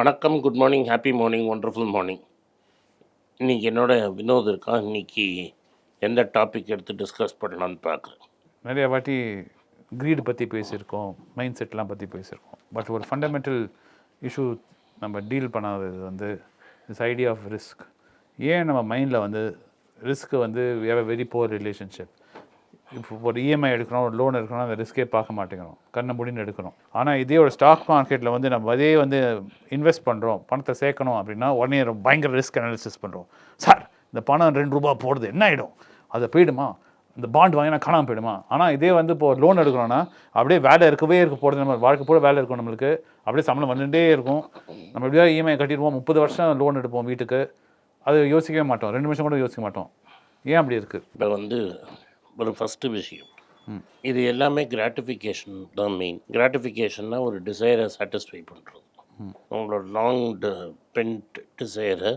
வணக்கம் good morning happy morning wonderful morning இன்னைக்கு என்னோட வினோத் இருக்கா? இன்னைக்கு எந்த டாபிக் எடுத்து டிஸ்கஸ் பண்ணலான்னு பார்க்குறேன் நிறைய வாட்டி க்ரீடு பற்றி பேசியிருக்கோம் மைண்ட் செட்லாம் பற்றி பேசியிருக்கோம். பட் ஒரு ஃபண்டமெண்டல் இஷ்யூ நம்ம டீல் பண்ணாதது வந்து திஸ் ஐடியா ஆஃப் ரிஸ்க் ஏன் நம்ம மைண்டில் வந்து ரிஸ்க்கு வந்து வேற வெரி புவர் ரிலேஷன்ஷிப் இப்போ ஒரு இஎம்ஐ எடுக்கணும் ஒரு லோன் எடுக்கணும் அந்த ரிஸ்க்கே பார்க்க மாட்டேங்கிறோம். கண்ணை முடின்னு எடுக்கணும். ஆனால் இதே ஒரு ஸ்டாக் மார்க்கெட்டில் வந்து நம்ம அதே வந்து இன்வெஸ்ட் பண்ணுறோம் பணத்தை சேர்க்கணும் அப்படின்னா உடனே ரொம்ப பயங்கர ரிஸ்க் அனாலிசிஸ் பண்ணுறோம் சார் இந்த பணம் ரெண்டு ரூபா போடுது என்ன ஆகிடும் அதை போயிடுமா? இந்த பாண்ட் வாங்கினா காணாமல் போயிடுமா? ஆனால் இதே வந்து இப்போ லோன் எடுக்கிறோன்னா அப்படியே வேலை இருக்கவே இருக்க போகிறது நம்ம வாழ்க்கை பூரா வேலை இருக்கும் நம்மளுக்கு. அப்படியே சம்பளம் வந்துட்டே இருக்கும். நம்ம எப்படியோ இஎம்ஐ கட்டிடுவோம் முப்பது வருஷம் லோன் எடுப்போம் வீட்டுக்கு. அது யோசிக்கவே மாட்டோம். ரெண்டு நிமிஷம் கூட யோசிக்க மாட்டோம். ஏன் அப்படி இருக்குது இப்போ வந்து ஒரு ஃபஸ்ட்டு விஷயம். இது எல்லாமே கிராட்டிஃபிகேஷன் தான் மெயின் கிராட்டிஃபிகேஷன்னா ஒரு டிசைரை சாட்டிஸ்ஃபை பண்ணுறது உங்களோட லாங் பென்ட் டிசைரை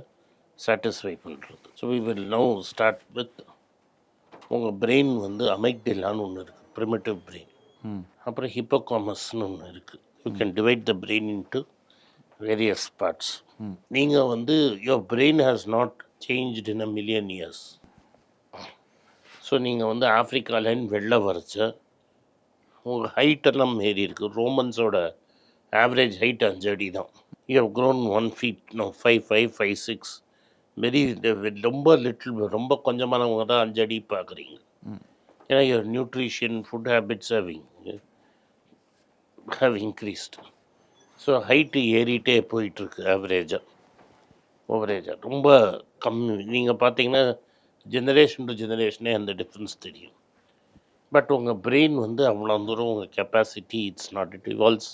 சாட்டிஸ்ஃபை பண்ணுறது so we will now start with உங்கள் பிரெயின் வந்து அமைக்டிலான்னு ஒன்று இருக்குது ப்ரிமிட்டிவ் பிரெயின் அப்புறம் ஹிப்போகாமஸ்னு ஒன்று இருக்குது you can divide the brain into various parts நீங்கள் வந்து your brain has not changed in a million years so நீங்கள் வந்து ஆஃப்ரிக்காலேருந்து வெளில வரைச்ச உங்கள் ஹைட்டெல்லாம் ஏறி இருக்கு. ரோமன்ஸோட ஆவரேஜ் ஹைட் அஞ்சு அடி தான். You have grown one feet no five five five six very ரொம்ப லிட்டில் ரொம்ப கொஞ்சமானவங்க தான் அஞ்சு அடி பார்க்குறீங்க ஏன்னா your nutrition food habits having have increased so height ஏறிட்டே போயிட்டுருக்கு ஆவரேஜாக ஓவரேஜாக ரொம்ப கம்மி. நீங்கள் பார்த்தீங்கன்னா ஜெனரேஷன் டு ஜெனரேஷனே அந்த டிஃப்ரென்ஸ் தெரியும். பட் உங்கள் பிரெயின் வந்து அவ்வளோ தூரம் உங்கள் capacity it's not it evolves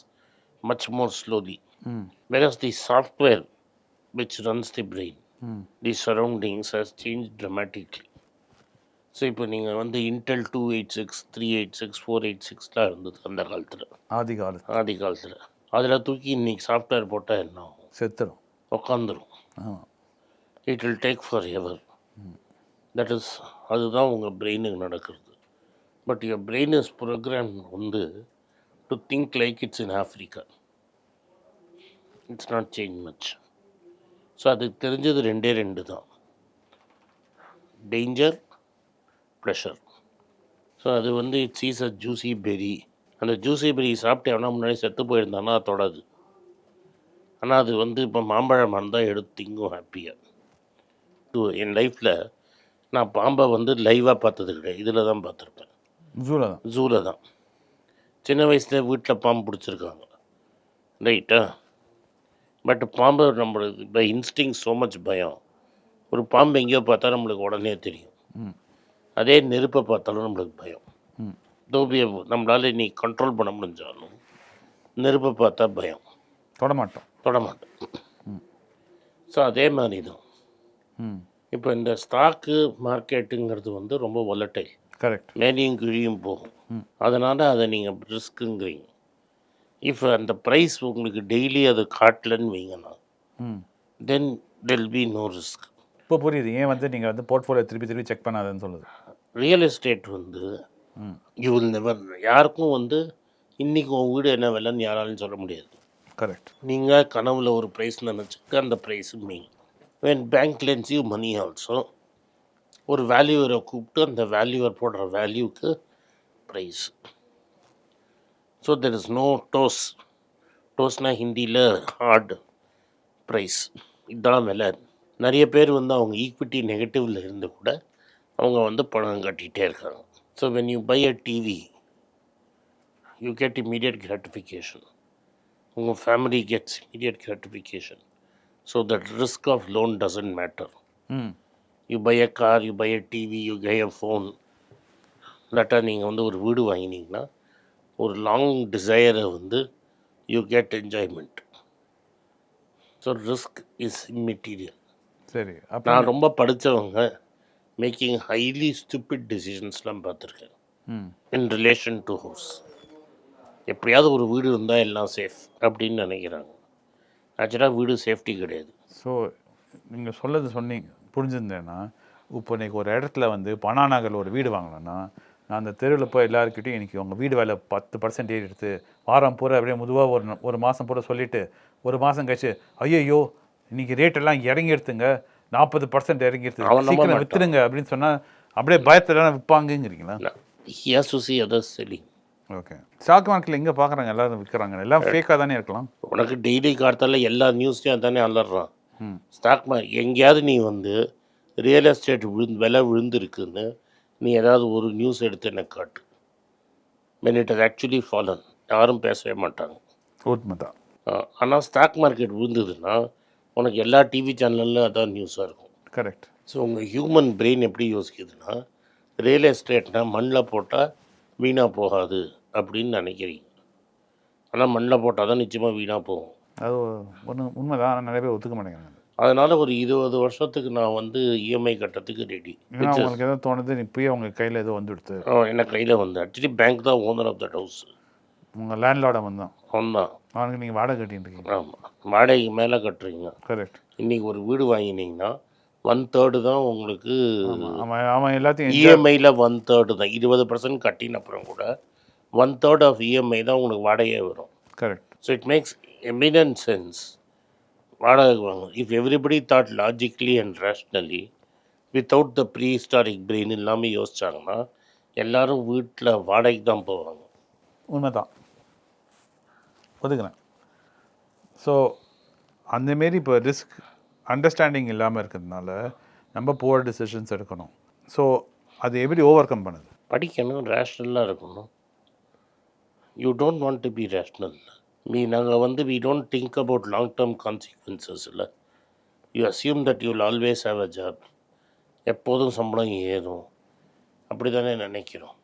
much more slowly versus the software which runs the brain the surroundings has change dramatically so இப்போ நீங்கள் வந்து Intel two eight six three eight six four eight சிக்ஸ்லாம் இருந்தது அந்த காலத்தில். ஆதி காலத்து ஆதி காலத்தில். அதில் தூக்கி இன்னைக்கு சாஃப்ட்வேர் போட்டால் என்ன ஆகும்? செத்துரும். உக்காந்துரும். ஆமாம் it will take forever that is அதுதான் உங்கள் பிரெயினுக்கு நடக்கிறது. But your brain is program வந்து to think like it's in Africa it's not change much so அதுக்கு தெரிஞ்சது ரெண்டே ரெண்டு தான். டேஞ்சர் ப்ரெஷர் ஸோ அது வந்து it's is a juicy berry அந்த ஜூசி பெரி சாப்பிட்டு எவனா முன்னாடி செத்து போயிருந்தானா அது தொடாது. ஆனால் அது வந்து இப்போ மாம்பழம் தான் எடுத்து திங்கும் ஹாப்பியாக என் லைஃப்பில் நான் பாம்பை வந்து லைவாக பார்த்தது கிடையாது இதில் தான் பார்த்துருப்பேன். ஜூல தான். ஜூவில் தான். சின்ன வயசில் வீட்டில் பாம்பு பிடிச்சிருக்காங்க. ரைட்டா? பட் பாம்பு நம்மளுக்கு இப்போ இன்ஸ்டிங் ஸோ மச் பயம். ஒரு பாம்பு எங்கேயோ பார்த்தா நம்மளுக்கு உடனே தெரியும். அதே நெருப்பை பார்த்தாலும் நம்மளுக்கு பயம். தோபியை நம்மளால் நீ கண்ட்ரோல் பண்ண முடிஞ்சாலும் நெருப்பை பார்த்தா பயம். தொட மாட்டோம் தொட மாட்டேன் ஸோ அதே மாதிரி தான். இப்போ இந்த ஸ்டாக்கு மார்க்கெட்டுங்கிறது வந்து ரொம்ப ஒலட்டைல் கரெக்ட் மேலேயும் கீழியும் போகும். அதனால் அதை நீங்கள் ரிஸ்க்குங்கிறீங்க இப்போ அந்த ப்ரைஸ் உங்களுக்கு டெய்லி அது காட்டலன்னு வைங்கண்ணா then there'll be no risk இப்போ புரியுது. ஏன் வந்து நீங்கள் வந்து போர்ட்ஃபோலியோ திருப்பி திருப்பி செக் பண்ணாதுன்னு சொல்லுது? ரியல் எஸ்டேட் வந்து யூ வில் நெவர் யாருக்கும் வந்து இன்றைக்கி உன் வீடு என்ன விலைன்னு யாராலும் சொல்ல முடியாது. கரெக்ட் நீங்கள் கனவுல ஒரு ப்ரைஸ் நினச்சிக்க அந்த price main when bank lends you money also ஒரு வேல்யூவரை கூப்பிட்டு அந்த வேல்யூவர் போடுற வேல்யூக்கு price so there is no dose டோஸ்னால் ஹிந்தியில் ஹார்ட் ப்ரைஸ் இதுதான் விலை. நிறைய பேர் வந்து அவங்க ஈக்விட்டி நெகட்டிவில் இருந்து கூட அவங்க வந்து பணம் கட்டிகிட்டே இருக்காங்க. So when you buy a TV you get immediate gratification உங்கள் family gets immediate gratification so that risk of loan doesn't matter you buy a car you buy a TV you buy a phone இல்லாட்டா நீங்கள் வந்து ஒரு வீடு வாங்கினீங்கன்னா ஒரு long டிசையரை வந்து you get enjoyment so risk is immaterial. சரி அப்போ நான் ரொம்ப படித்தவங்க மேக்கிங் ஹைலி ஸ்டூபிட் டெசிஷன்ஸ்லாம் பார்த்துருக்கேன். இன் ரிலேஷன் டு ஹவுஸ் எப்படியாவது ஒரு வீடு இருந்தால் எல்லாம் சேஃப் அப்படின்னு நினைக்கிறாங்க. ஆக்சுவலாக வீடு சேஃப்டி கிடையாது. ஸோ நீங்கள் சொல்லது சொன்னீங்க புரிஞ்சிருந்தேன்னா இப்போ இன்னைக்கு ஒரு இடத்துல வந்து பனா நகரில் ஒரு வீடு வாங்கினேன்னா நான் அந்த தெருவில் போய் எல்லாருக்கிட்டையும் இன்னைக்கு உங்கள் வீடு வேலை பத்து பர்சன்ட் ஏறி எடுத்து வாரம் பூரா அப்படியே முதுவாக ஒரு ஒரு மாதம் பூரா சொல்லிவிட்டு ஒரு மாதம் கழிச்சு ஐயோ இன்னைக்கு ரேட் எல்லாம் இறங்கி எடுத்துங்க நாற்பது பர்சன்ட் இறங்கி எடுத்து அவன் நம்ப சீக்கிரம் மாட்டான். வித்துருங்க அப்படின்னு சொன்னால் அப்படியே பயத்தில் விற்பாங்கங்கிறீங்களா he has to see others selling okay stock மார்க்கெட்டில் எங்கே பார்க்குறாங்க எல்லாரும் விற்கிறாங்க எல்லாம் ஃபேக்காக தானே இருக்கலாம்? உனக்கு டெய்லி கார்த்தால எல்லா நியூஸ்லையும் தானே அலறான். ஸ்டாக் மார்க்கெட் எங்கேயாவது நீ வந்து ரியல் எஸ்டேட் விழுந்து விலை விழுந்திருக்குன்னு நீ ஏதாவது ஒரு நியூஸ் எடுத்து எனக்கு காட்டு. மென் இட் ஆக்சுவலி ஃபாலன் யாரும் பேசவே மாட்டாங்க. உண்மைதான் ஆனால் ஸ்டாக் மார்க்கெட் விழுந்ததுன்னா உனக்கு எல்லா டிவி சேனல்லும் அதான் நியூஸாக இருக்கும். கரெக்ட் ஸோ உங்கள் ஹியூமன் பிரெயின் எப்படி யோசிக்குதுன்னா ரியல் எஸ்டேட்னா மண்ணில் போட்டால் வீணாக போகாது. அப்படின்னு நினைக்கிறீங்க. ஆனால் மண்ணில் போட்டால் தான் நிச்சயமாக வீணாக போகும். அது ஒன்று உண்மைதான் நிறைய பேர் ஒத்துக்க மாட்டேங்கிறாங்க. அதனால் ஒரு இருபது வருஷத்துக்கு நான் வந்து இஎம்ஐ கட்டத்துக்கு ரெடி அவங்களுக்கு ஏதோ தோணுது இப்போயே அவங்க கையில் ஏதோ வந்துடுது என்ன கையில் வந்து. ஆக்சுவலி பேங்க் தான் ஓனர் ஆஃப் தட் ஹவுஸ் உங்கள் லேண்ட்லார்டை வந்தான் அவன் தான். அவனுக்கு நீங்கள் வாடகை கட்டிட்டு இருக்கீங்க ஆமாம் வாடகைக்கு மேலே கட்டுறீங்க. கரெக்ட் இன்றைக்கி ஒரு வீடு வாங்கினீங்கன்னா ஒன் தேர்டு தான் உங்களுக்கு அவன் எல்லாத்தையும் இஎம்ஐயில் ஒன் தேர்டு தான். இருபது பர்சன்ட் கட்டின அப்புறம் கூட ஒன் தேர்ட் ஆஃப் இஎம்ஐ தான் உங்களுக்கு வாடகையே வரும். Correct so it makes eminent sense வாடகை வாங்க. If everybody thought logically and rationally without the prehistoric brain இல்லாமல் யோசிச்சாங்கன்னா எல்லாரும் வீட்டில் வாடகைக்கு தான் போவாங்க. உண்மைதான். ஒதுக்குறேன். ஸோ அந்தமாரி இப்போ ரிஸ்க் அண்டர்ஸ்டாண்டிங் இல்லாமல் இருக்கிறதுனால நம்ம புவர் டிசிஷன்ஸ் எடுக்கணும். ஸோ அது எப்படி ஓவர் கம் பண்ணுது? படிக்கணும் ரேஷ்னலாக இருக்கணும். You don't want to be rational me நாங்கள் வந்து we don't think about long term consequences இல்லை. You assume that you always have a job எப்போதும் சம்பளம் ஏறும். அப்படி தானே நினைக்கிறோம்.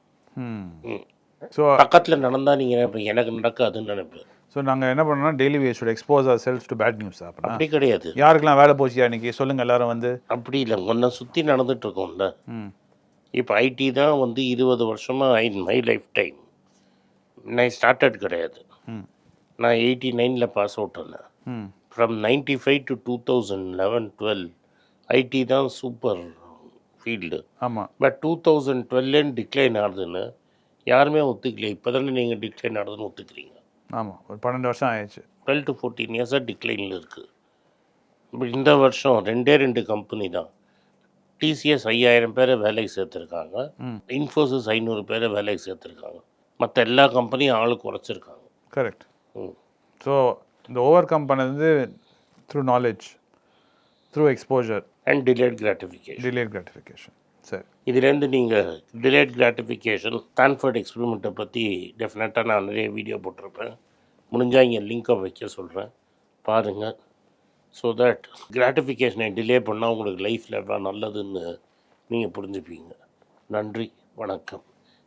ஸோ பக்கத்தில் நடந்தால் நீங்கள் நினைப்பீங்க. எனக்கு நடக்காதுன்னு நினைப்பேன் ஸோ நாங்கள் என்ன பண்ணோம்னா daily we should expose ourselves to bad news அப்படின்னா அப்படி கிடையாது. யாருக்கெல்லாம் வேலை போச்சியா இன்னைக்கு சொல்லுங்கள் எல்லாரும் வந்து. அப்படி இல்லை. முன்ன சுற்றி நடந்துட்டு இருக்கோம்ல. இப்போ ஐடி தான் வந்து இருபது வருஷமாக இன் மை லைஃப் டைம் நான் ஸ்டார்டட் கிடையாது. நான் எயிட்டி நைனில் பாஸ் அவுட் ஆனேன். ம். From ninety five to two thousand eleven twelve IT தான் சூப்பர் ஃபீல்டு ஆமாம் பட் டூ தௌசண்ட் டுவெல்லேன்னு டிக்ளைன் ஆகுதுன்னு யாருமே ஒத்துக்கல. இப்போ தானே நீங்கள் டிக்ளைன் ஆகுதுன்னு ஒத்துக்கிறீங்க. ஆமாம் ஒரு பன்னெண்டு வருஷம் ஆயிடுச்சு. டுவெல் டு ஃபோர்டீன் இயர்ஸாக டிக்ளைனில் இருக்குது இப்போ இந்த வருஷம் ரெண்டே ரெண்டு கம்பெனி தான். டிசிஎஸ் ஐயாயிரம் பேரை வேலைக்கு சேர்த்துருக்காங்க. இன்ஃபோசிஸ் ஐநூறு பேரை வேலைக்கு சேர்த்துருக்காங்க. மற்ற எல்லா கம்பெனியும் ஆளு குறைச்சிருக்காங்க. கரெக்ட் ம். ஸோ இந்த ஓவர் கம் பண்ணது through knowledge through exposure and delayed gratification delayed gratification சரி இதுலேருந்து நீங்கள் டிலேட் கிராட்டிஃபிகேஷன் ஸ்டான்ஃபர்ட் எக்ஸ்பெரிமெண்ட்டை பற்றி டெஃபினட்டாக நான் நிறைய வீடியோ போட்டிருப்பேன். முடிஞ்சால் இங்கே லிங்கை வைக்க சொல்கிறேன் பாருங்கள் ஸோ தட் கிராட்டிஃபிகேஷனை டிலே பண்ணால் உங்களுக்கு லைஃப்பில் எவ்வளோ நல்லதுன்னு நீங்கள் புரிஞ்சுப்பீங்க. நன்றி. வணக்கம்.